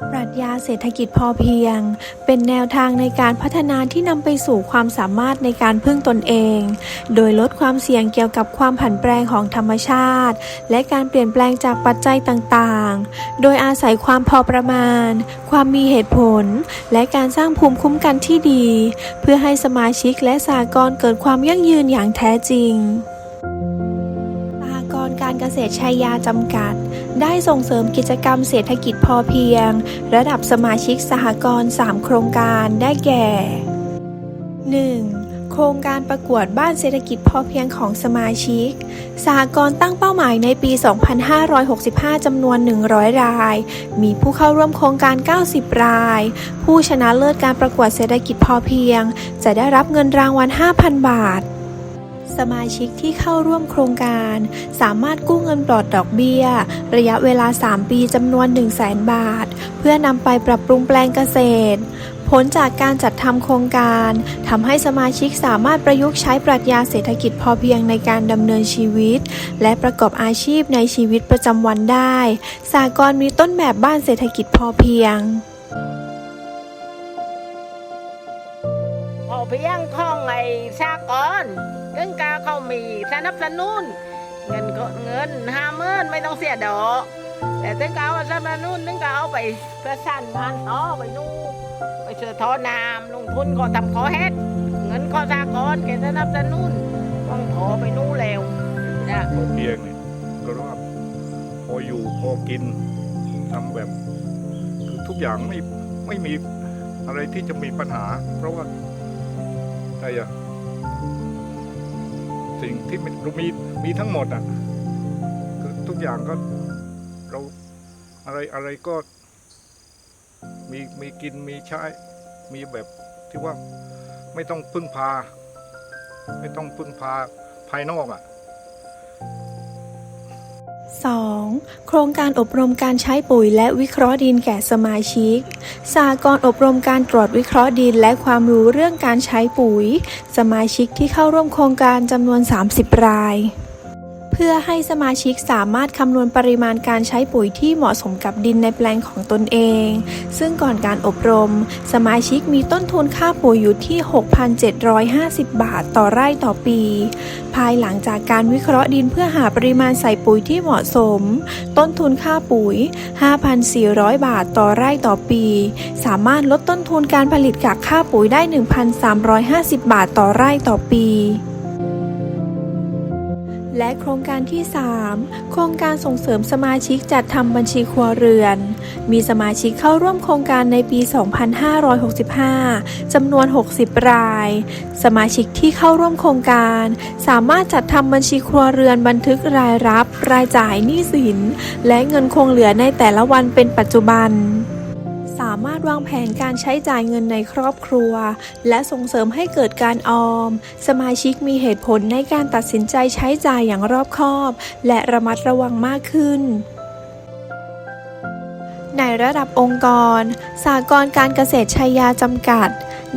ปรัชญาเศรษฐกิจพอเพียง เป็นแนวทางในการพัฒนาที่นำไปสู่ความสามารถในการพึ่งตนเอง โดยลดความเสี่ยงเกี่ยวกับความผันแปรของธรรมชาติ และการเปลี่ยนแปลงจากปัจจัยต่างๆ โดยอาศัยความพอประมาณ ความมีเหตุผล และการสร้างภูมิคุ้มกันที่ดี เพื่อให้สมาชิกและสากลเกิดความยั่งยืนอย่างแท้จริงสหกรการเกษตรชัยยาจำกัด ได้ส่งเสริมกิจกรรมเศรษฐกิจพอเพียง ระดับสมาชิกสหกรณ์3โครงการได้แก่ 1. โครงการประกวดบ้านเศรษฐกิจพอเพียงของสมาชิก สหกรณ์ตั้งเป้าหมายในปี 2565 จำนวน 100 ราย มีผู้เข้าร่วมโครงการ 90 ราย ผู้ชนะเลิศการประกวดเศรษฐกิจพอเพียง จะได้รับเงินรางวัล 5,000 บาท สมาชิกที่เข้าร่วมโครงการ สามารถกู้เงินปลอดดอกเบี้ย ระยะเวลา 3 ปีจำนวน 1 0 0 0 0แบาท เพื่อนำไปปรับปรุงแปลงเกษตร ผลจากการจัดทำโครงการทำให้สมาชิกสามารถประยุกต์ใช้ปรัชญาเศรษฐกิจพอเพียงในการดำเนินชีวิต และประกอบอาชีพในชีวิตประจำวันได้สากลมีต้นแบบบ้านเศรษฐกิจพอเพียงพอเพียงของไอ้สากรณ์ถึงกาเมีสนับสนุนเงินก็เงินห้าหมื่นไม่ต้องเสียดอก แต่ถึงกาเอาสนับสนุนถึงกาเอาไปเพื่อสร้างงานต่อไปนู่นไปเชื่อทอน้ำลงทุนก็ทำขอเฮ็ดเงินก็สากรณ์แกสนับสนุนต้องขอไปนู่นแล้วนะพอเพียงเนี่ยก็ว่าพออยู่พอกินทำแบบคือทุกอย่างไม่ไม่มีอะไรที่จะมีปัญหา เพราะว่าอะไรอะ สิ่งที่มันเรามีมีทั้งหมดอะคือทุกอย่างก็เราอะไรอะไรก็มีมีกินมีใช้มีแบบที่ว่าไม่ต้องพึ่งพา ไม่ต้องพึ่งพาภายนอกอะ 2. โครงการอบรมการใช้ปุ๋ยและวิเคราะห์ดินแก่สมาชิก สากรอบรมการตรวจวิเคราะห์ดินและความรู้เรื่องการใช้ปุ๋ย สมาชิกที่เข้าร่วมโครงการจำนวน 30 ราย เพื่อให้สมาชิกสามารถคำนวณปริมาณการใช้ปุ๋ยที่เหมาะสมกับดินในแปลงของตนเอง ซึ่งก่อนการอบรม สมาชิกมีต้นทุนค่าปุ๋ยอยู่ที่ 6,750 บาทต่อไร่ต่อปี ภายหลังจากการวิเคราะห์ดินเพื่อหาปริมาณใส่ปุ๋ยที่เหมาะสม ต้นทุนค่าปุ๋ย 5,400 บาทต่อไร่ต่อปี สามารถลดต้นทุนการผลิตกากค่าปุ๋ยได้ 1,350 บาทต่อไร่ต่อปี และโครงการที่ 3 โครงการส่งเสริมสมาชิกจัดทำบัญชีครัวเรือน มีสมาชิกเข้าร่วมโครงการในปี 2565 จำนวน 60 ราย สมาชิกที่เข้าร่วมโครงการ สามารถจัดทำบัญชีครัวเรือนบันทึกรายรับ รายจ่ายหนี้สิน และเงินคงเหลือในแต่ละวันเป็นปัจจุบัน สามารถวางแผนการใช้จ่ายเงินในครอบครัว และส่งเสริมให้เกิดการออม สมาชิกมีเหตุผลในการตัดสินใจใช้จ่ายอย่างรอบคอบ และระมัดระวังมากขึ้นในระดับองค์กร สากรการเกษตรชัยยาจำกัด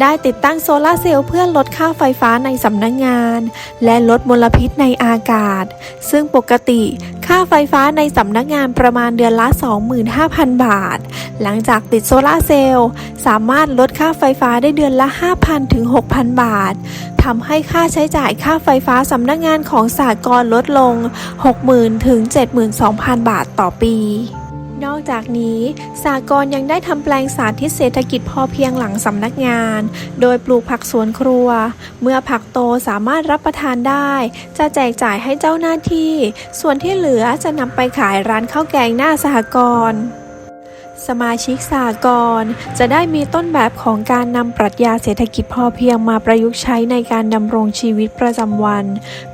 ได้ติดตั้งโซลาเซลล์เพื่อลดค่าไฟฟ้าในสำนักงงาน และลดมลพิษในอากาศ ซึ่งปกติค่าไฟฟ้าในสำนักงานประมาณเดือนละ 25,000 บาท หลังจากติดโซลาเซลล์สามารถลดค่าไฟฟ้าได้เดือนละ 5,000 ถึง 6,000 บาททำให้ค่าใช้จ่ายค่าไฟฟ้าสำนักงานของสากลลดลง 60,000 ถึง 72,000 บาทต่อปี นอกจากนี้สากรยังได้ทำแปลงสาธิตเศรษฐกิจพอเพียงหลังสำนักงาน โดยปลูกผักสวนครัว เมื่อผักโตสามารถรับประทานได้ จะแจกจ่ายให้เจ้าหน้าที่ ส่วนที่เหลือจะนำไปขายร้านข้าวแกงหน้าสหกรณ์ สมาชิกสากลจะได้มีต้นแบบของการนำปรัชญาเศรษฐกิจพอเพียงมาประยุกต์ใช้ในการดำรงชีวิตประจำวัน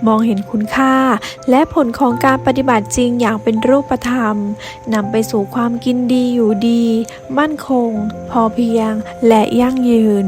มองเห็นคุณค่า และผลของการปฏิบัติจริงอย่างเป็นรูปธรรมนำไปสู่ความกินดีอยู่ดี มั่นคง พอเพียง และยั่งยืน